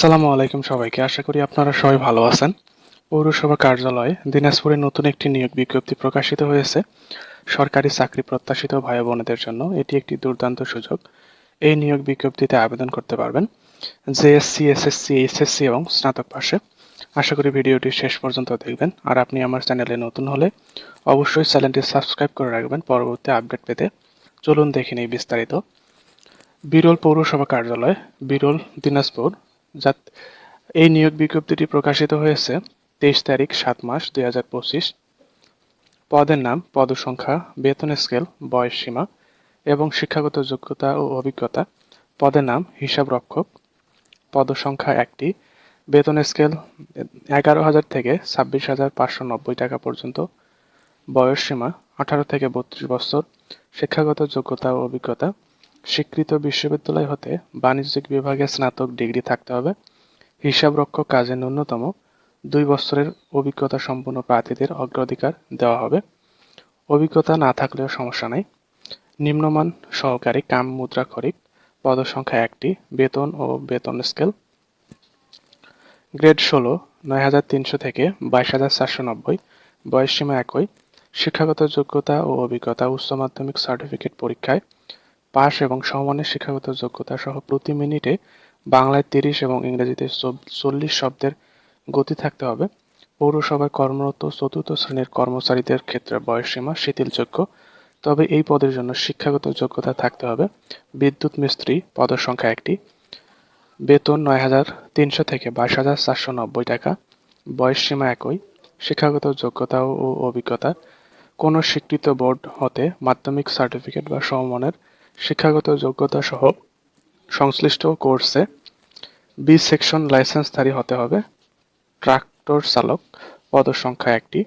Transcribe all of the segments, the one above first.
আসসালামু আলাইকুম সবাইকে। আশা করি আপনারা সবাই ভালো আছেন। পৌরসভা কার্যালয়ে দিনাজপুরে নতুন একটি নিয়োগ বিজ্ঞপ্তি প্রকাশিত হয়েছে। সরকারি চাকরি প্রত্যাশিত ভাই বোনেদের জন্য এটি একটি দুর্দান্ত সুযোগ। এই নিয়োগ বিজ্ঞপ্তিতে আবেদন করতে পারবেন জেএসসি, এসএসসি, এইচএসসি এবং স্নাতক পাশে। আশা করি ভিডিওটি শেষ পর্যন্ত দেখবেন। আর আপনি আমার চ্যানেলে নতুন হলে অবশ্যই চ্যানেলটি সাবস্ক্রাইব করে রাখবেন পরবর্তী আপডেট পেতে। চলুন দেখে নেই বিস্তারিত। বিরল পৌরসভা কার্যালয়, বিরল দিনাজপুর এই নিয়োগ বিজ্ঞপ্তিটি প্রকাশিত হয়েছে তেইশ তারিখ, সাত মাস, দুই হাজার পঁচিশ। পদের নাম, পদসংখ্যা, বেতন স্কেল, বয়স সীমা এবং শিক্ষাগত যোগ্যতা ও অভিজ্ঞতা। পদের নাম, হিসাব রক্ষক। পদসংখ্যা একটি। বেতন স্কেল, এগারো হাজার থেকে ছাব্বিশ হাজার পাঁচশো নব্বই টাকা পর্যন্ত। বয়স সীমা, আঠারো থেকে বত্রিশ বছর। শিক্ষাগত যোগ্যতা ও অভিজ্ঞতা। স্বীকৃত বিশ্ববিদ্যালয় হতে বাণিজ্যিক বিভাগে স্নাতক ডিগ্রি থাকতে হবে। হিসাবরক্ষক কাজে ন্যূনতম দুই বছরের অভিজ্ঞতা সম্পন্ন প্রার্থীদের অগ্রাধিকার দেওয়া হবে। অভিজ্ঞতা না থাকলেও সমস্যা নাই। নিম্নমান সহকারী কাম মুদ্রা খরিক পদসংখ্যা একটি, বেতন ও বেতন স্কেল। গ্রেড ষোলো, নয় হাজার তিনশো থেকে বাইশ হাজার চারশো নব্বই। বয়স সীমা একই। শিক্ষাগত যোগ্যতা ও অভিজ্ঞতা উচ্চ মাধ্যমিক সার্টিফিকেট পরীক্ষায়। পাস এবং সমমানের শিক্ষাগত যোগ্যতা সহ প্রতি মিনিটে বাংলায় তিরিশ এবং ইংরেজিতে চল্লিশ শব্দের গতি থাকতে হবে। পৌরসভায় কর্মরত চতুর্থ শ্রেণির কর্মচারীদের ক্ষেত্রে বয়সসীমা শিথিলযোগ্য। তবে এই পদের জন্য শিক্ষাগত যোগ্যতা থাকতে হবে। বিদ্যুৎ মিস্ত্রি পদের সংখ্যা একটি। বেতন নয় হাজার তিনশো থেকে বাইশ হাজার চারশো নব্বই টাকা। বয়স সীমা একই। শিক্ষাগত যোগ্যতা ও অভিজ্ঞতা। কোনো স্বীকৃত বোর্ড হতে মাধ্যমিক সার্টিফিকেট বা সমমানের শিক্ষাগত যোগ্যতা সহ সংশ্লিষ্ট কোর্সে বি সেকশন লাইসেন্সধারী হতে হবে। ট্রাক্টর চালক পদসংখ্যা একটি।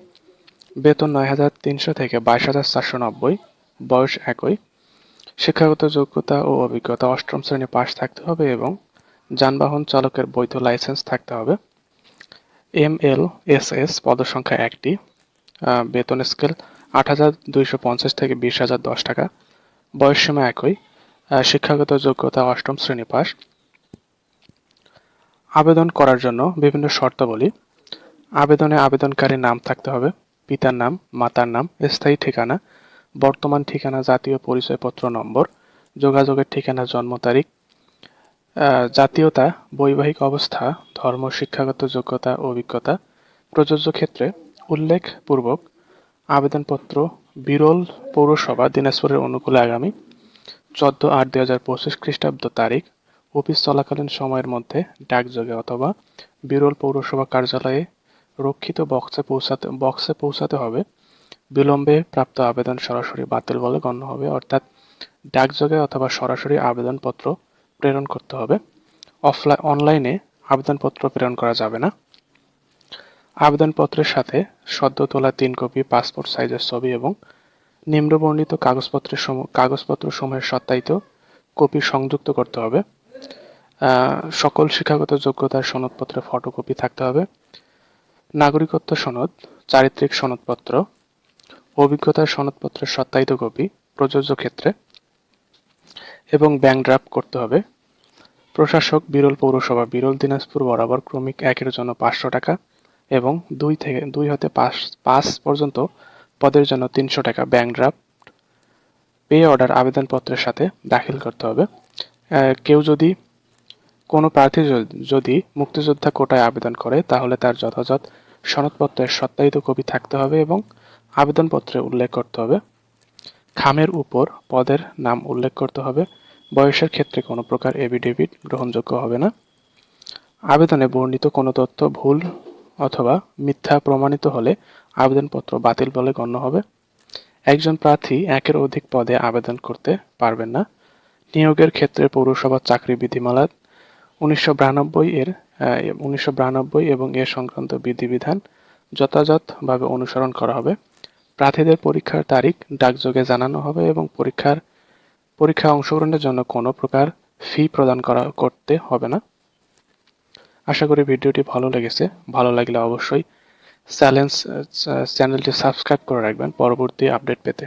বেতন নয় হাজার তিনশো থেকে বাইশ হাজার চারশো নব্বই। বয়স একই। শিক্ষাগত যোগ্যতা ও অভিজ্ঞতা অষ্টম শ্রেণি পাশ থাকতে হবে এবং যানবাহন চালকের বৈধ লাইসেন্স থাকতে হবে। এম এল এস এস পদসংখ্যা একটি। বেতন স্কেল আট হাজার দুইশো পঞ্চাশ থেকে বিশ হাজার দশ টাকা। বয়সসীমা একই শিক্ষাগত যোগ্যতা অষ্টম শ্রেণি পাস আবেদন করার জন্য বিভিন্ন শর্তাবলী। আবেদনে আবেদনকারীর নাম থাকতে হবে, পিতার নাম, মাতার নাম, স্থায়ী ঠিকানা, বর্তমান ঠিকানা, জাতীয় পরিচয়পত্র নম্বর, যোগাযোগের ঠিকানা, জন্ম তারিখ জাতীয়তা, বৈবাহিক অবস্থা, ধর্ম, শিক্ষাগত যোগ্যতা, অভিজ্ঞতা, প্রযোজ্য ক্ষেত্রে উল্লেখপূর্বক আবেদনপত্র বিরল পৌরসভা দিনাজপুরের অনুকূলে আগামী চোদ্দ আট দুই হাজার পঁচিশ খ্রিস্টাব্দ তারিখ, অফিস চলাকালীন সময়ের মধ্যে ডাকযোগে অথবা বিরল পৌরসভা কার্যালয়ে রক্ষিত বক্সে পৌঁছাতে বক্সে পৌঁছাতে হবে। বিলম্বে প্রাপ্ত আবেদন সরাসরি বাতিল বলে গণ্য হবে। অর্থাৎ ডাকযোগে অথবা সরাসরি আবেদনপত্র প্রেরণ করতে হবে। অফলাইন অনলাইনে আবেদনপত্র প্রেরণ করা যাবে না। আবেদনপত্রের সাথে সদ্য তোলা তিন কপি পাসপোর্ট সাইজের ছবি এবং নিম্নবর্ণিত কাগজপত্রের কাগজপত্র সমূহের সত্যায়িত কপি সংযুক্ত করতে হবে। সকল শিক্ষাগত যোগ্যতার সনদপত্রে ফটোকপি থাকতে হবে। নাগরিকত্ব সনদ, চারিত্রিক সনদপত্র, অভিজ্ঞতার সনদপত্রের সত্যায়িত কপি, প্রযোজ্য ক্ষেত্রে, এবং ব্যাংক ড্রাফট করতে হবে। প্রশাসক বিরল পৌরসভা বিরল দিনাজপুর বরাবর ক্রমিক একের জন্য পাঁচশো টাকা। এবং দুই থেকে, দুই হতে পাঁচ পাঁচ পর্যন্ত পদের জন্য তিনশো টাকা ব্যাংক ড্রাফট পে অর্ডার আবেদনপত্রের সাথে দাখিল করতে হবে। কেউ যদি, কোনো প্রার্থী যদি মুক্তিযোদ্ধা কোটায় আবেদন করে, তাহলে তার যথাযথ সনদপত্রের সত্যায়িত কপি থাকতে হবে এবং আবেদনপত্রে উল্লেখ করতে হবে। খামের উপর পদের নাম উল্লেখ করতে হবে। বয়সের ক্ষেত্রে কোনো প্রকার এভিডেভিট গ্রহণযোগ্য হবে না। আবেদনে বর্ণিত কোনো তথ্য ভুল অথবা মিথ্যা প্রমাণিত হলে আবেদনপত্র বাতিল বলে গণ্য হবে। একজন প্রার্থী একের অধিক পদে আবেদন করতে পারবেন না। নিয়োগের ক্ষেত্রে পৌরসভার চাকরি বিধিমালা উনিশশো বিরানব্বই এর উনিশশো বিরানব্বই এবং এ সংক্রান্ত বিধিবিধান যথাযথভাবে অনুসরণ করা হবে। প্রার্থীদের পরীক্ষার তারিখ, ডাকযোগে জানানো হবে এবং পরীক্ষার, পরীক্ষা অংশগ্রহণের জন্য কোনো প্রকার ফি প্রদান করা করতে হবে না। আশা করি ভিডিওটি ভালো লেগেছে। ভালো লাগলে অবশ্যই চ্যালেঞ্জ চ্যানেলটি সাবস্ক্রাইব করে রাখবেন। পরবর্তী আপডেট পেতে।